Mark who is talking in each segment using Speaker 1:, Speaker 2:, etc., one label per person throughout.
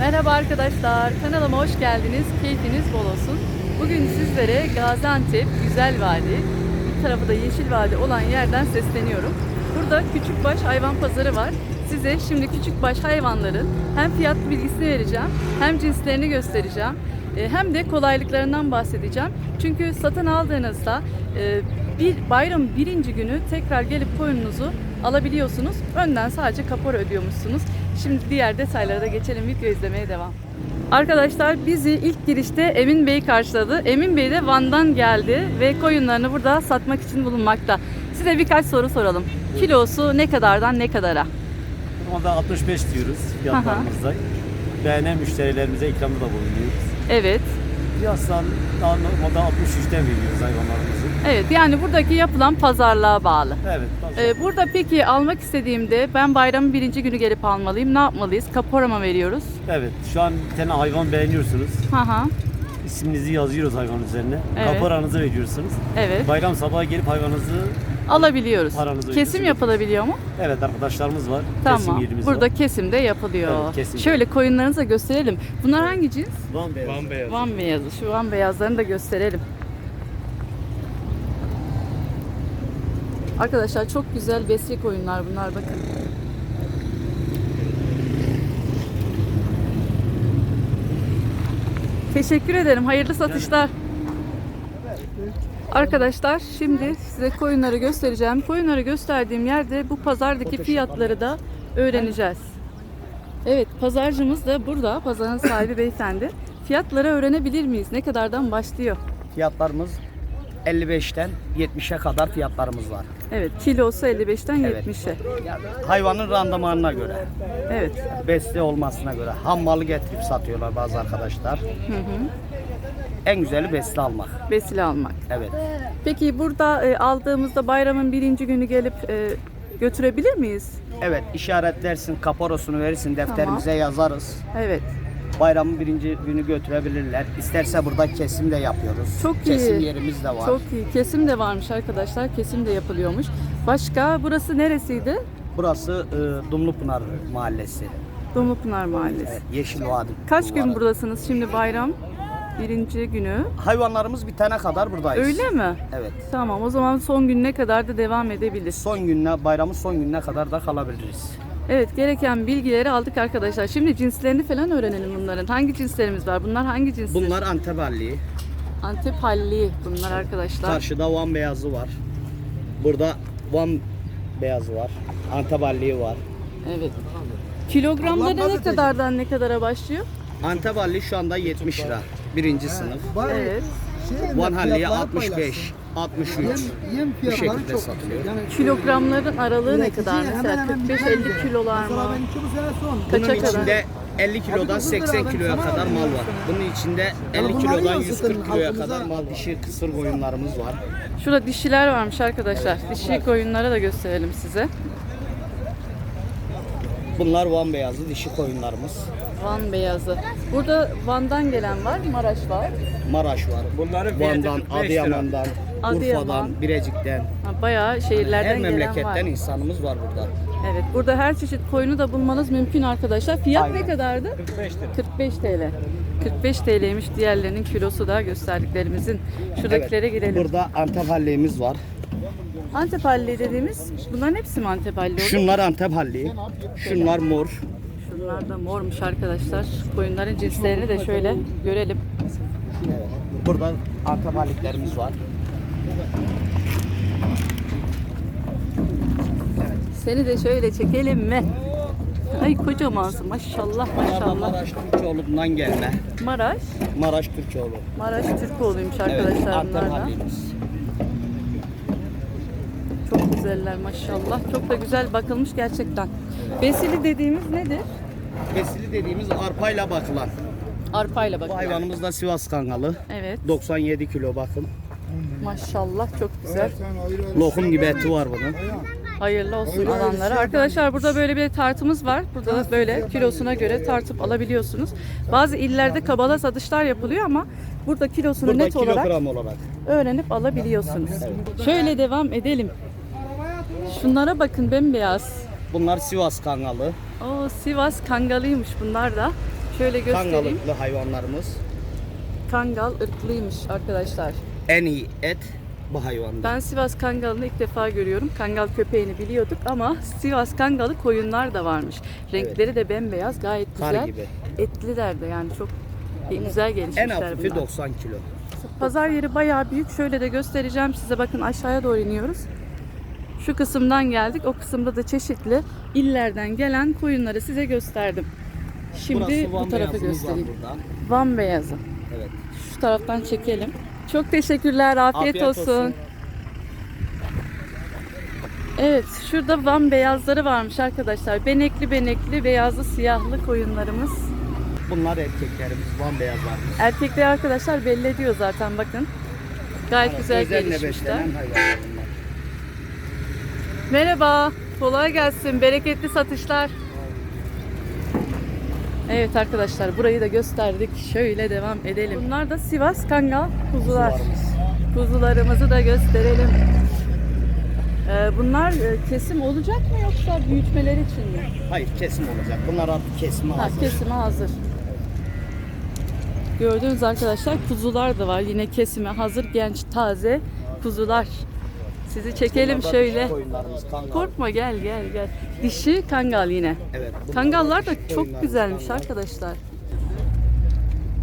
Speaker 1: Merhaba arkadaşlar, kanalıma hoş geldiniz. Keyfiniz bol olsun. Bugün sizlere Gaziantep Güzel Vadi, bir tarafı da Yeşil Vadi olan yerden sesleniyorum. Burada küçükbaş hayvan pazarı var. Size şimdi küçükbaş hayvanların hem fiyat bilgisini vereceğim, hem cinslerini göstereceğim, e, hem de kolaylıklarından bahsedeceğim. Çünkü satın aldığınızda e, bir bayram birinci günü tekrar gelip koyununuzu alabiliyorsunuz. Önden sadece kapora ödüyormuşsunuz. Şimdi diğer detaylara da geçelim. Video izlemeye devam. Arkadaşlar bizi ilk girişte Emin Bey karşıladı. Emin Bey de Van'dan geldi ve koyunlarını burada satmak için bulunmakta. Size birkaç soru soralım. Kilosu ne kadardan ne kadara?
Speaker 2: Normalde 65 diyoruz fiyatlarımızda. Beğenen müşterilerimize ikramda da bulunuyoruz.
Speaker 1: Evet.
Speaker 2: Piyasal daha normalde 63'ten veriyoruz hayvanlarımızı.
Speaker 1: Evet yani buradaki yapılan pazarlığa bağlı.
Speaker 2: Evet. pazar-
Speaker 1: Ee, burada peki almak istediğimde ben bayramın birinci günü gelip almalıyım. Ne yapmalıyız? Kapora mı veriyoruz?
Speaker 2: Evet. Şu an bir tane hayvan beğeniyorsunuz.
Speaker 1: Haha.
Speaker 2: İsminizi yazıyoruz hayvanın üzerine.
Speaker 1: Evet.
Speaker 2: Kaporanızı veriyorsunuz.
Speaker 1: Evet.
Speaker 2: Bayram sabahı gelip hayvanınızı
Speaker 1: Alabiliyoruz.
Speaker 2: Paranızı
Speaker 1: Kesim
Speaker 2: ödüyorsunuz.
Speaker 1: yapılabiliyor mu?
Speaker 2: evet arkadaşlarımız var. Kesim
Speaker 1: Tamam.
Speaker 2: yerimiz
Speaker 1: Burada
Speaker 2: var.
Speaker 1: kesim de yapılıyor.
Speaker 2: Evet, kesim
Speaker 1: Şöyle koyunlarınızı da gösterelim. Bunlar hangi cins?
Speaker 2: Van beyaz. Van beyaz.
Speaker 1: Van beyazı. Şu Van beyazlarını da gösterelim. Arkadaşlar çok güzel besli koyunlar bunlar bakın. Teşekkür ederim. Hayırlı satışlar. Arkadaşlar şimdi size koyunları göstereceğim. Koyunları gösterdiğim yerde bu pazardaki fiyatları da öğreneceğiz. Evet pazarcımız da burada. Pazarın sahibi beyefendi. Fiyatları öğrenebilir miyiz? Ne kadardan başlıyor?
Speaker 3: Fiyatlarımız 55'ten 70'e kadar fiyatlarımız var.
Speaker 1: Evet kilosu 55'ten
Speaker 3: Evet.
Speaker 1: 70'e.
Speaker 3: Yani hayvanın randımanına göre,
Speaker 1: Evet.
Speaker 3: besli olmasına göre ham malı getirip satıyorlar bazı arkadaşlar.
Speaker 1: Hı hı.
Speaker 3: En güzeli besli almak.
Speaker 1: Besile almak.
Speaker 3: Evet.
Speaker 1: Peki burada e, aldığımızda bayramın birinci günü gelip e, götürebilir miyiz?
Speaker 3: Evet işaretlersin, kaporosunu verirsin, defterimize yazarız.
Speaker 1: Evet.
Speaker 3: Bayramın birinci günü götürebilirler. İsterse burada kesim de yapıyoruz.
Speaker 1: Çok iyi.
Speaker 3: Kesim yerimiz de var.
Speaker 1: Çok iyi. Kesim de varmış arkadaşlar. Kesim de yapılıyormuş. Başka burası neresiydi?
Speaker 3: Burası e, Dumlupınar Mahallesi.
Speaker 1: Dumlupınar Mahallesi.
Speaker 3: Evet, Yeşil Vadi.
Speaker 1: Kaç gün buradasınız şimdi bayram? Birinci günü.
Speaker 3: Hayvanlarımız bitene kadar buradayız.
Speaker 1: Öyle mi?
Speaker 3: Evet.
Speaker 1: Tamam o zaman son gününe kadar da devam edebilir.
Speaker 3: Son gününe, bayramın son gününe kadar da kalabiliriz.
Speaker 1: Evet gereken bilgileri aldık arkadaşlar. Şimdi cinslerini falan öğrenelim bunların. Hangi cinslerimiz var? Bunlar hangi cinsler?
Speaker 3: Bunlar Antep halliği.
Speaker 1: Antep halli bunlar arkadaşlar.
Speaker 3: Karşıda Van beyazı var. Burada Van beyazı var. Antep halliği var.
Speaker 1: Evet. Kilogramları ne kadardan ne kadara başlıyor?
Speaker 3: Antep halliği şu anda 70 lira. Birinci sınıf.
Speaker 1: Evet.
Speaker 3: Van halliği 65, 63. Bu şekilde satılıyor.
Speaker 1: Kilogramların aralığı ne kadar? Mesela 45-50 kilolar mı?
Speaker 3: Bunun
Speaker 1: Kaça kadar?
Speaker 3: içinde 50 kilodan 80 kiloya kadar mal var. Bunun içinde 50 kilodan 140 kiloya kadar mal dişi kısır koyunlarımız var.
Speaker 1: Şurada dişiler varmış arkadaşlar. Dişi koyunlara da gösterelim size.
Speaker 3: Bunlar Van beyazı dişi koyunlarımız.
Speaker 1: Van beyazı. Burada Van'dan gelen var, Maraş var.
Speaker 3: Maraş var.
Speaker 2: Bunların
Speaker 3: Van'dan, Adıyaman'dan,
Speaker 1: Adıyaman.
Speaker 3: Urfa'dan, Birecik'ten.
Speaker 1: Ha, Bayağı şehirlerden
Speaker 3: Her
Speaker 1: gelen
Speaker 3: memleketten
Speaker 1: var.
Speaker 3: insanımız var burada.
Speaker 1: Evet, burada her çeşit koyunu da bulmanız mümkün arkadaşlar. Fiyat
Speaker 3: Aynen.
Speaker 1: ne kadardı?
Speaker 2: 45 lira.
Speaker 1: 45 TL. 45 TL'ymiş diğerlerinin kilosu da gösterdiklerimizin. Şuradakilere girelim.
Speaker 3: Burada Antep halliğimiz var.
Speaker 1: Antep halli dediğimiz, bunların hepsi mi Antep halli olur?
Speaker 3: Şunlar Antep halliği. Şunlar mor.
Speaker 1: Şunlar da mormuş arkadaşlar. Koyunların cinslerini de şöyle görelim.
Speaker 3: Burada Antep halliklerimiz var.
Speaker 1: Seni de şöyle çekelim mi? Ay kocamansın maşallah
Speaker 3: Bunlar
Speaker 1: maşallah.
Speaker 3: Maraş Türkoğlu'ndan gelme.
Speaker 1: Maraş,
Speaker 3: Maraş Türkoğlu.
Speaker 1: Maraş Türkoğlu'ymuş
Speaker 3: Evet,
Speaker 1: arkadaşlar bunlar da.
Speaker 3: halliğimiz.
Speaker 1: Çok güzeller maşallah. Çok da güzel bakılmış gerçekten. Besili dediğimiz nedir?
Speaker 3: Besili dediğimiz arpayla bakılan.
Speaker 1: Arpayla
Speaker 3: Bu
Speaker 1: bakın.
Speaker 3: hayvanımız da Sivas Kangalı.
Speaker 1: Evet
Speaker 3: 97 kilo bakın.
Speaker 1: maşallah çok güzel.
Speaker 3: Lokum gibi eti var bunun.
Speaker 1: Hayırlı olsun alanlara. Arkadaşlar burada böyle bir tartımız var. Burada da böyle kilosuna göre tartıp alabiliyorsunuz. Bazı illerde kabala satışlar yapılıyor ama burada kilosunu
Speaker 3: Burada
Speaker 1: net olarak
Speaker 3: kilogram olarak.
Speaker 1: öğrenip alabiliyorsunuz. Şöyle devam edelim. Şunlara bakın bembeyaz.
Speaker 3: Bunlar Sivas Kangalı.
Speaker 1: O Sivas kangalıymış bunlar da. Şöyle göstereyim.
Speaker 3: Kangalıklı hayvanlarımız.
Speaker 1: Kangal ırklıymış arkadaşlar.
Speaker 3: En iyi et bu hayvanda.
Speaker 1: Ben Sivas Kangalı'nı ilk defa görüyorum. Kangal köpeğini biliyorduk ama Sivas Kangalı koyunlar da varmış. Renkleri de bembeyaz, gayet
Speaker 3: Kar
Speaker 1: güzel.
Speaker 3: gibi.
Speaker 1: Etliler de yani çok güzel
Speaker 3: En
Speaker 1: gelişmişler
Speaker 3: hafifi
Speaker 1: bunlar.
Speaker 3: 90 kilo.
Speaker 1: Pazar yeri bayağı büyük. Şöyle de göstereceğim size. Bakın aşağıya doğru iniyoruz. Şu kısımdan geldik. O kısımda da çeşitli illerden gelen koyunları size gösterdim. Şimdi bu
Speaker 3: var
Speaker 1: göstereyim. Van beyazı.
Speaker 3: Evet.
Speaker 1: Şu taraftan çekelim. Çok teşekkürler. Afiyet,
Speaker 3: Afiyet
Speaker 1: olsun.
Speaker 3: olsun.
Speaker 1: Evet, şurada Van beyazları varmış arkadaşlar. Benekli benekli, beyazlı siyahlı koyunlarımız.
Speaker 3: Bunlar erkeklerimiz, Van beyazlarımız.
Speaker 1: Erkekleri arkadaşlar belli ediyor zaten bakın. Gayet güzel
Speaker 3: Özenle
Speaker 1: gelişmişler. Merhaba, kolay gelsin. Bereketli satışlar. Evet arkadaşlar, burayı da gösterdik. Şöyle devam edelim. Bunlar da Sivas Kangal kuzular.
Speaker 3: Kuzularımız.
Speaker 1: Kuzularımızı da gösterelim. Ee, bunlar e, kesim olacak mı yoksa büyütmeleri için mi?
Speaker 3: Hayır kesim olacak. Bunlar artık kesime
Speaker 1: Ha,
Speaker 3: hazır.
Speaker 1: kesime hazır. Gördüğünüz arkadaşlar kuzular da var. Yine kesime hazır genç taze kuzular. Sizi çekelim
Speaker 3: Bunlar da
Speaker 1: şöyle.
Speaker 3: dişi koyunlarımız, kangal.
Speaker 1: Korkma gel gel gel. Dişi kangal yine.
Speaker 3: Evet. bunlar
Speaker 1: Kangallar da
Speaker 3: dişi
Speaker 1: çok
Speaker 3: koyunlarımız,
Speaker 1: güzelmiş
Speaker 3: kangal.
Speaker 1: arkadaşlar.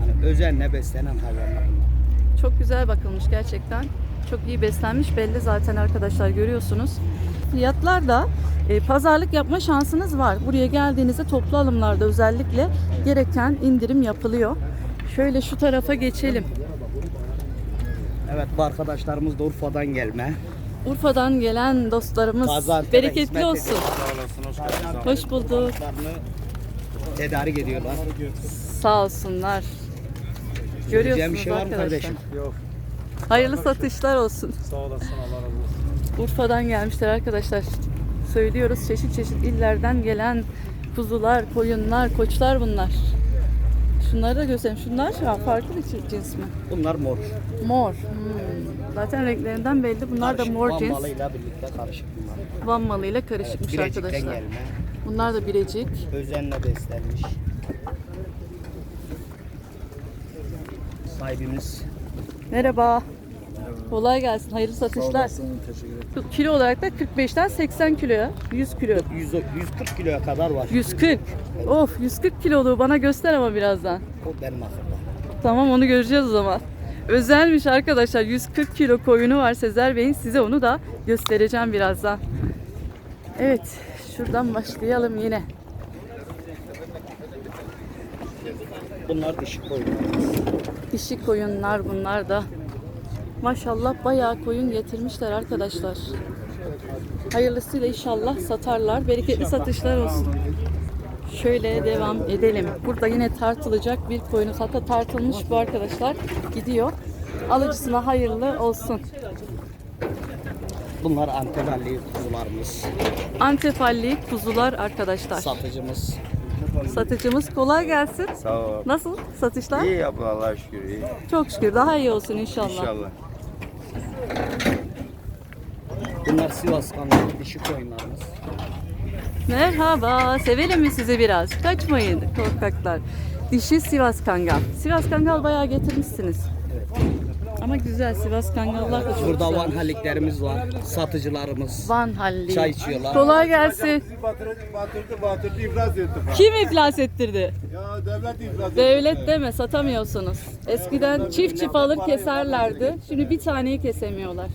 Speaker 3: Yani özenle beslenen hayvanlar bunlar.
Speaker 1: Çok güzel bakılmış gerçekten. Çok iyi beslenmiş belli zaten arkadaşlar görüyorsunuz. Fiyatlar da e, pazarlık yapma şansınız var. Buraya geldiğinizde toplu alımlarda özellikle gereken indirim yapılıyor. Şöyle şu tarafa geçelim.
Speaker 3: Evet bu arkadaşlarımız da Urfa'dan gelme.
Speaker 1: Urfa'dan gelen dostlarımız
Speaker 3: Gaziantep'e
Speaker 1: bereketli
Speaker 3: hizmet
Speaker 1: olsun.
Speaker 3: ediyorlar.
Speaker 1: Hoş bulduk.
Speaker 3: Hayvanlarını Tedarik ediyorlar.
Speaker 1: Sağ olsunlar. Görüyorsunuz
Speaker 3: bir şey var mı
Speaker 1: arkadaşlar.
Speaker 3: kardeşim?
Speaker 2: Yok.
Speaker 1: Hayırlı satışlar olsun.
Speaker 2: Sağ olasın Allah razı olsun.
Speaker 1: Urfa'dan gelmişler arkadaşlar. Söylüyoruz çeşit çeşit illerden gelen kuzular, koyunlar, koçlar bunlar. Şunları da göstereyim. Şunlar ha, farklı bir çi- cins mi?
Speaker 3: Bunlar mor.
Speaker 1: Mor. Hmm. Zaten renklerinden belli. Bunlar da
Speaker 3: Karışık,
Speaker 1: mor
Speaker 3: Van
Speaker 1: cins.
Speaker 3: malıyla birlikte karışık bunlar.
Speaker 1: Van malıyla karışıkmış
Speaker 3: Birecik'ten
Speaker 1: arkadaşlar.
Speaker 3: gelme.
Speaker 1: Bunlar da birecik.
Speaker 3: Özenle beslenmiş. Sahibimiz
Speaker 1: Merhaba. Kolay gelsin. Hayırlı satışlar.
Speaker 2: teşekkür ederim.
Speaker 1: Kilo olarak da 45'ten 80 kiloya. 100 kilo.
Speaker 3: 100, 140 kiloya kadar var.
Speaker 1: 140. Of 140 kiloluğu bana göster ama birazdan.
Speaker 3: O benim akılda.
Speaker 1: Tamam onu göreceğiz o zaman. Özelmiş arkadaşlar. 140 kilo koyunu var Sezer Bey'in. Size onu da göstereceğim birazdan. Evet. Şuradan başlayalım yine.
Speaker 3: Bunlar dişi koyunlarımız.
Speaker 1: Dişi koyunlar bunlar da. Maşallah bayağı koyun getirmişler arkadaşlar. Hayırlısıyla inşallah satarlar. Bereketli satışlar olsun. Şöyle devam edelim. Burada yine tartılacak bir koyunu hatta tartılmış bu arkadaşlar. Gidiyor. Alıcısına hayırlı olsun.
Speaker 3: Bunlar Anteballi kuzularımız.
Speaker 1: Antepalli kuzular arkadaşlar.
Speaker 3: Satıcımız.
Speaker 1: Satıcımız kolay gelsin.
Speaker 4: Sağ ol.
Speaker 1: Nasıl satışlar?
Speaker 4: İyi abla Allah'a şükür iyi.
Speaker 1: Çok şükür daha iyi olsun inşallah.
Speaker 4: İnşallah.
Speaker 3: Bunlar Sivas kanlı dişi koyunlarımız.
Speaker 1: Merhaba, sevelim mi sizi biraz? Kaçmayın korkaklar. Dişi Sivas Kangal. Sivas Kangal bayağı getirmişsiniz. Ama güzel Sivas Kangallar da çok
Speaker 3: Burada
Speaker 1: güzel.
Speaker 3: Van Haliklerimiz var. Satıcılarımız.
Speaker 1: Van Halli.
Speaker 3: Çay içiyorlar.
Speaker 1: Kolay gelsin.
Speaker 5: Bizi batırdı, batırdı, batırdı, iflas etti.
Speaker 1: Kim iflas ettirdi?
Speaker 5: Ya devlet iflas etti.
Speaker 1: Devlet deme satamıyorsunuz. Eskiden çift çift alır keserlerdi. Şimdi bir taneyi kesemiyorlar.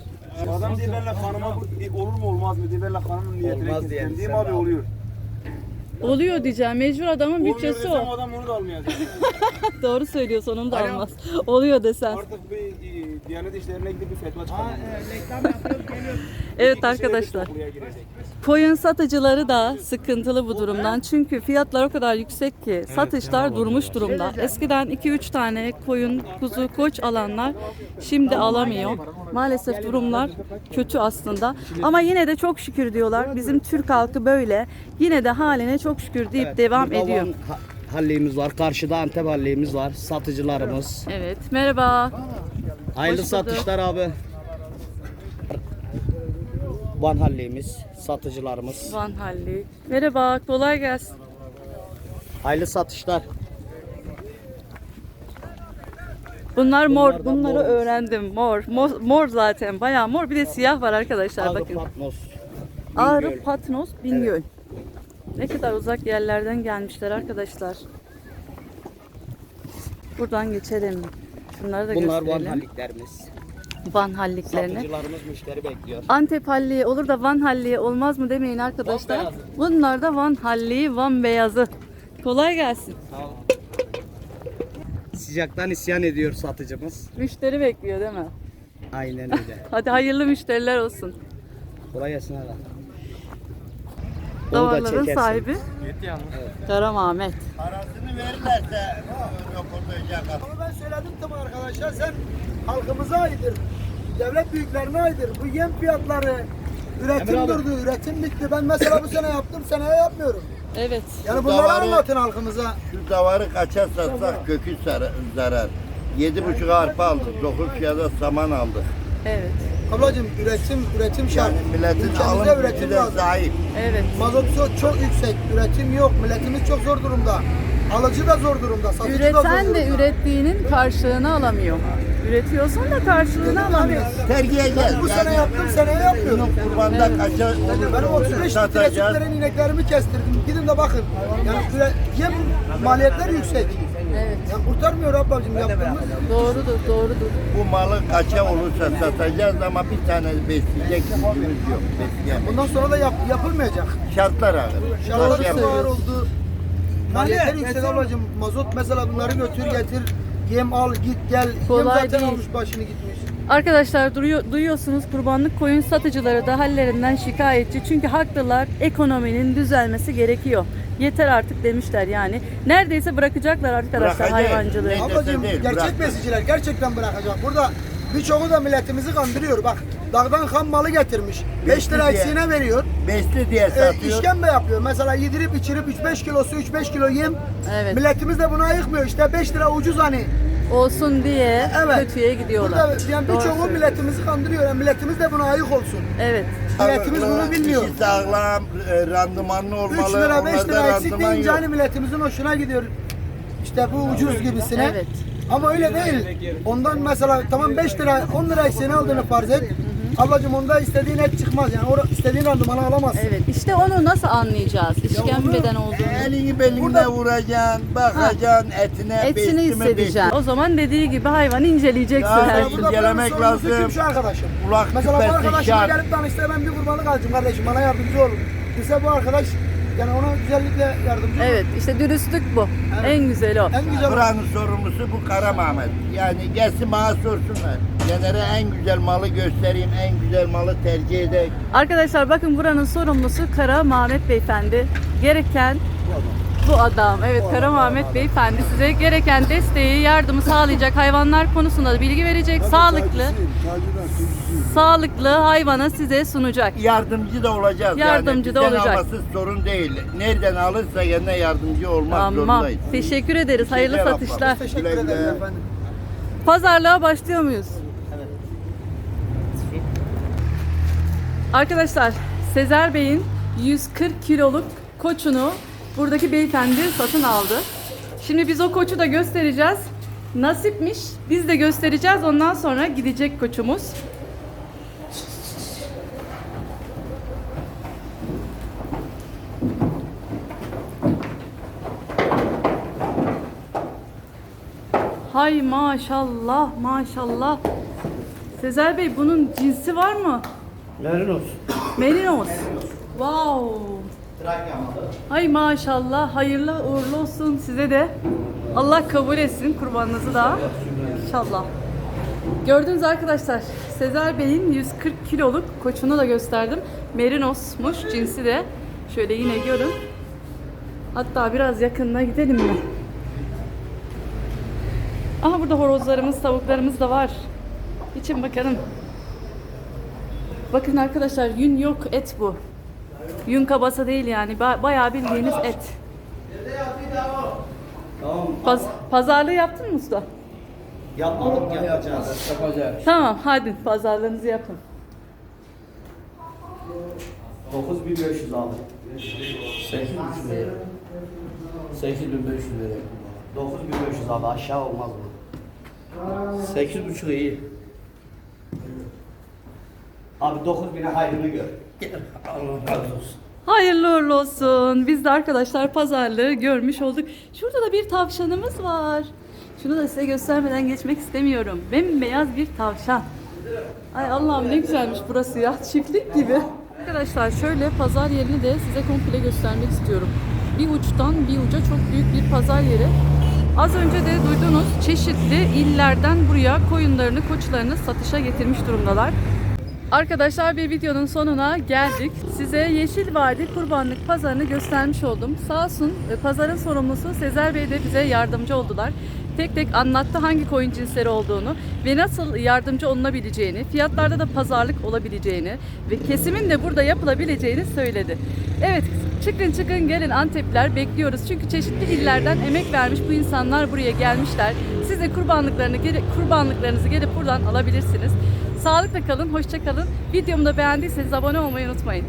Speaker 5: Adam diye benimle kanıma bu- olur mu olmaz mı diye benimle kanımın niyetine
Speaker 3: Olmaz diyelim
Speaker 5: Diyeyim abi oluyor.
Speaker 1: Oluyor diyeceğim. Mecbur adamın
Speaker 5: Olmuyor
Speaker 1: bütçesi
Speaker 5: desem
Speaker 1: o.
Speaker 5: adam onu da almayacak.
Speaker 1: Doğru söylüyorsun onu da
Speaker 5: Alo.
Speaker 1: almaz. Oluyor desen.
Speaker 5: Artık bir Diyanet İşleri'ne gidip bir fetva çıkarmam.
Speaker 1: Evet arkadaşlar. Koyun satıcıları da sıkıntılı bu durumdan. Çünkü fiyatlar o kadar yüksek ki satışlar durmuş durumda. Eskiden 2-3 tane koyun, kuzu, koç alanlar şimdi alamıyor. Maalesef durumlar kötü aslında. Ama yine de çok şükür diyorlar. Bizim Türk halkı böyle. Yine de haline çok şükür deyip
Speaker 3: Evet,
Speaker 1: devam ediyor.
Speaker 3: Halliğimiz var. Karşıda Antep halliğimiz var. Satıcılarımız.
Speaker 1: Evet. Merhaba.
Speaker 3: Hayırlı
Speaker 1: Hoş bulduk.
Speaker 3: satışlar abi. Van halliğimiz, satıcılarımız.
Speaker 1: Van Halli. Merhaba. Kolay gelsin.
Speaker 3: Hayırlı satışlar.
Speaker 1: Bunlar mor.
Speaker 3: Bunlar da
Speaker 1: Bunları
Speaker 3: mormuş.
Speaker 1: öğrendim. Mor. mor. Mor zaten. Bayağı mor. Bir de siyah var arkadaşlar
Speaker 3: Ağrı
Speaker 1: bakın.
Speaker 3: Patmos.
Speaker 1: Ağrı
Speaker 3: Bingöl.
Speaker 1: Patnos Bingöl. Ne kadar uzak yerlerden gelmişler arkadaşlar. Buradan geçelim. Şunları da
Speaker 3: Bunlar Van
Speaker 1: gösterelim.
Speaker 3: halliklerimiz.
Speaker 1: Van halliklerini.
Speaker 3: Satıcılarımız müşteri bekliyor.
Speaker 1: Antep halliği olur da Van halliği olmaz mı demeyin arkadaşlar.
Speaker 3: Van beyazı.
Speaker 1: Bunlar da Van halliği, Van beyazı. Kolay gelsin.
Speaker 3: Sağ ol. Sıcaktan isyan ediyor satıcımız.
Speaker 1: Müşteri bekliyor değil mi?
Speaker 3: Aynen öyle.
Speaker 1: Hadi hayırlı müşteriler olsun.
Speaker 3: Kolay gelsin hala.
Speaker 1: Davarların
Speaker 3: çekersin.
Speaker 1: sahibi Karam Ahmet.
Speaker 4: Parasını verirlerse röportajı
Speaker 6: Ama ben söyledim tamam arkadaşlar sen halkımıza aittir. Devlet büyüklerine aittir. Bu yem fiyatları üretim
Speaker 3: Emre
Speaker 6: durdu, üretim bitti. Ben mesela bu sene yaptım, seneye yapmıyorum.
Speaker 1: Evet.
Speaker 6: Yani bunları
Speaker 4: davarı-
Speaker 6: anlatın halkımıza.
Speaker 4: Şu davarı kaça satsak kökü zar- zarar. Yedi buçuk arpa aldık, dokuz fiyata saman aldık.
Speaker 1: Evet.
Speaker 6: Ablacığım üretim, üretim şart.
Speaker 4: Yani milletin
Speaker 6: Ülkemizde
Speaker 4: alım
Speaker 6: üretim
Speaker 4: gücüne
Speaker 6: lazım.
Speaker 4: sahip.
Speaker 1: Evet.
Speaker 6: Mazot çok, çok yüksek, üretim yok. Milletimiz çok zor durumda. Alıcı da zor durumda, satıcı da zor
Speaker 1: Üreten
Speaker 6: durumda.
Speaker 1: de ürettiğinin karşılığını alamıyor. Üretiyorsan da karşılığını alamıyorsun.
Speaker 4: Tergiye gel.
Speaker 6: bu sene yaptım, seneye yapmıyorum.
Speaker 4: Kurbanda kaça
Speaker 6: Ben 35 litre
Speaker 4: satacağız.
Speaker 6: sütlerin ineklerimi kestirdim. Gidin de bakın. Yani üre- yem maliyetler yüksek. Ya kurtarmıyor ablacığım yaptığımız.
Speaker 1: Doğrudur, doğrudur.
Speaker 4: Bu malı kaça olursa satacağız ama bir tane besleyecek gücümüz yok. Besleyemeyiz.
Speaker 6: Bundan sonra da yap, yapılmayacak.
Speaker 4: Şartlar ağır.
Speaker 6: Şartlar ağır
Speaker 1: söylüyorsun.
Speaker 6: oldu. Maliyetler yüksek ablacığım. Mazot mesela bunları götür getir. Yem al git gel.
Speaker 1: Kolay
Speaker 6: Yem zaten
Speaker 1: değil.
Speaker 6: almış başını gitmiş.
Speaker 1: Arkadaşlar duruyor, duyuyorsunuz kurbanlık koyun satıcıları da hallerinden şikayetçi. Çünkü haklılar ekonominin düzelmesi gerekiyor. Yeter artık demişler yani. Neredeyse bırakacaklar arkadaşlar
Speaker 4: Bırakacak.
Speaker 1: hayvancılığı.
Speaker 6: Ablacığım
Speaker 4: değil,
Speaker 6: gerçek
Speaker 4: bırak.
Speaker 6: besiciler gerçekten bırakacak. Burada birçoğu da milletimizi kandırıyor. Bak dağdan ham malı getirmiş. 5 lira
Speaker 4: diye.
Speaker 6: eksiğine veriyor.
Speaker 4: Besli diye
Speaker 6: E,
Speaker 4: satıyor.
Speaker 6: işkembe yapıyor. Mesela yedirip içirip 3-5 kilosu 3-5 kilo yem.
Speaker 1: Evet.
Speaker 6: Milletimiz de buna ayıkmıyor. İşte 5 lira ucuz hani.
Speaker 1: Olsun diye
Speaker 6: Evet.
Speaker 1: kötüye gidiyorlar.
Speaker 6: Burada yani birçoğu milletimizi kandırıyor. Yani milletimiz de buna ayık olsun.
Speaker 1: Evet.
Speaker 6: Milletimiz bunu bilmiyor.
Speaker 4: İşi sağlam, e, randımanlı
Speaker 6: 3
Speaker 4: olmalı.
Speaker 6: lira 5
Speaker 4: Onlarda
Speaker 6: lira eksik deyince hani milletimizin hoşuna gidiyor. İşte bu ucuz gibisine.
Speaker 1: Evet.
Speaker 6: Ama öyle değil. Ondan mesela tamam 5 lira 10 lira eksiğini aldığını farz et. Ablacığım onda istediğin et çıkmaz yani. Orada istediğin randımanı alamazsın.
Speaker 1: Evet. İşte onu nasıl anlayacağız? İşkembeden olduğunu.
Speaker 4: Elini beline
Speaker 6: Burada-
Speaker 4: vuracaksın, bakacaksın etine,
Speaker 1: Etini
Speaker 4: mi,
Speaker 1: hissedeceksin. O zaman dediği gibi hayvanı inceleyeceksin
Speaker 4: Ya,
Speaker 1: her gün.
Speaker 6: Burada
Speaker 4: incelemek
Speaker 6: sorumlusu
Speaker 4: lazım.
Speaker 6: Şu arkadaşım?
Speaker 4: Kulak
Speaker 6: Mesela bu
Speaker 4: küpesi
Speaker 6: arkadaşıma
Speaker 4: şart.
Speaker 6: gelip danışsa ben bir kurbanlık alacağım kardeşim bana yardımcı olun. Bize bu arkadaş yani ona güzellikle yardımcı.
Speaker 1: Evet işte dürüstlük bu. En güzeli o.
Speaker 6: En güzel
Speaker 4: Buranın sorumlusu bu Kara Mehmet. Yani gelsin bana sorsunlar. Genere en güzel malı göstereyim, en güzel malı tercih edeyim.
Speaker 1: Arkadaşlar bakın buranın sorumlusu Kara Mehmet Beyefendi. Gereken bu adam. Evet Kara Mehmet Beyefendi size gereken desteği, yardımı sağlayacak hayvanlar konusunda da bilgi verecek. Sağlıklı, sağlıklı hayvana size sunacak.
Speaker 4: Yardımcı da olacağız.
Speaker 1: Yardımcı
Speaker 4: yani.
Speaker 1: da
Speaker 4: Bizden
Speaker 1: olacak.
Speaker 4: alması sorun değil. Nereden alırsa kendine yardımcı olmak
Speaker 1: Tamam.
Speaker 4: zorundayız.
Speaker 1: Teşekkür ederiz. Hayırlı
Speaker 4: Güzel
Speaker 1: satışlar.
Speaker 6: teşekkür ederim efendim.
Speaker 1: Pazarlığa başlıyor muyuz? Arkadaşlar Sezer Bey'in 140 kiloluk koçunu buradaki beyefendi satın aldı. Şimdi biz o koçu da göstereceğiz. Nasipmiş. Biz de göstereceğiz. Ondan sonra gidecek koçumuz. Hay maşallah maşallah. Sezer Bey bunun cinsi var mı?
Speaker 2: Merinos.
Speaker 1: Merinos. Wow. Hay maşallah. Hayırlı uğurlu olsun size de. Allah kabul etsin kurbanınızı da. İnşallah. Gördünüz arkadaşlar. Sezer Bey'in 140 kiloluk koçunu da gösterdim. Merinos'muş cinsi de. Şöyle yine görün. Hatta biraz yakınına gidelim mi? Aha burada horozlarımız, tavuklarımız da var. İçin bakalım. Bakın arkadaşlar yün yok et bu. Yün kabasa değil yani. Ba- bayağı bildiğiniz et. Paz- pazarlığı yaptın mı usta?
Speaker 3: Yapmadık yapacağız.
Speaker 1: Tamam hadi pazarlığınızı yapın.
Speaker 2: 9500 aldım. 8,5 lira. 8500 lira.
Speaker 3: 9500 abi aşağı olmaz bu. Sekiz buçuk iyi. Abi dokuz bine hayrını gör.
Speaker 4: Allah razı olsun.
Speaker 1: Hayırlı uğurlu olsun. Biz de arkadaşlar pazarlığı görmüş olduk. Şurada da bir tavşanımız var. Şunu da size göstermeden geçmek istemiyorum. Bembeyaz bir tavşan. Ay Allah'ım ne güzelmiş burası ya. Çiftlik gibi. Arkadaşlar şöyle pazar yerini de size komple göstermek istiyorum. Bir uçtan bir uca çok büyük bir pazar yeri. Az önce de duydunuz çeşitli illerden buraya koyunlarını, koçlarını satışa getirmiş durumdalar. Arkadaşlar bir videonun sonuna geldik. Size Yeşil Vadi Kurbanlık Pazarını göstermiş oldum. Sağ olsun e, pazarın sorumlusu Sezer Bey de bize yardımcı oldular. Tek tek anlattı hangi koyun cinsleri olduğunu ve nasıl yardımcı olunabileceğini, fiyatlarda da pazarlık olabileceğini ve kesimin de burada yapılabileceğini söyledi. Evet çıkın çıkın gelin Antepler bekliyoruz. Çünkü çeşitli illerden emek vermiş bu insanlar buraya gelmişler. Siz de kurbanlıklarını, kurbanlıklarınızı gelip buradan alabilirsiniz. Sağlıkla kalın, hoşça kalın. Videomu da beğendiyseniz abone olmayı unutmayın.